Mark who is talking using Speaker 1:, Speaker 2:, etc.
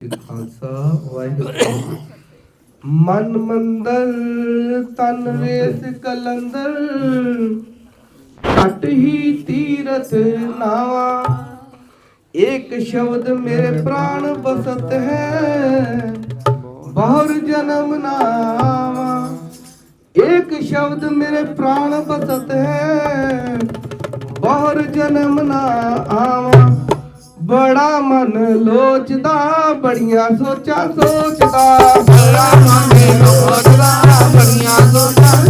Speaker 1: ਖਾਲਸਾ, ਵਾਹਿਗੁਰੂ ਮਨ ਮੰਦਰ, ਤਨ ਵੇਸ ਕਲੰਦਰ ਘਟ ਹੀ ਤੀਰਥ ਨਾਵਾ। ਇੱਕ ਸ਼ਬਦ ਮੇਰੇ ਪ੍ਰਾਣ ਬਸਤ ਹੈ, ਬਹੁਰ ਜਨਮ ਨਾਵਾ ਇੱਕ ਸ਼ਬਦ ਮੇਰੇ ਪ੍ਰਾਣ ਬਸਤ ਹੈ, ਬਹੁਰ ਜਨਮ ਨਾ ਆਵਾ। ਬੜਾ ਮਨ ਲੋਚਦਾ ਬੜੀਆਂ ਸੋਚਾਂ ਸੋਚਦਾ। ਬੜਾ ਮਨ ਲੋਚਦਾ ਬੜੀਆਂ ਸੋਚਾਂ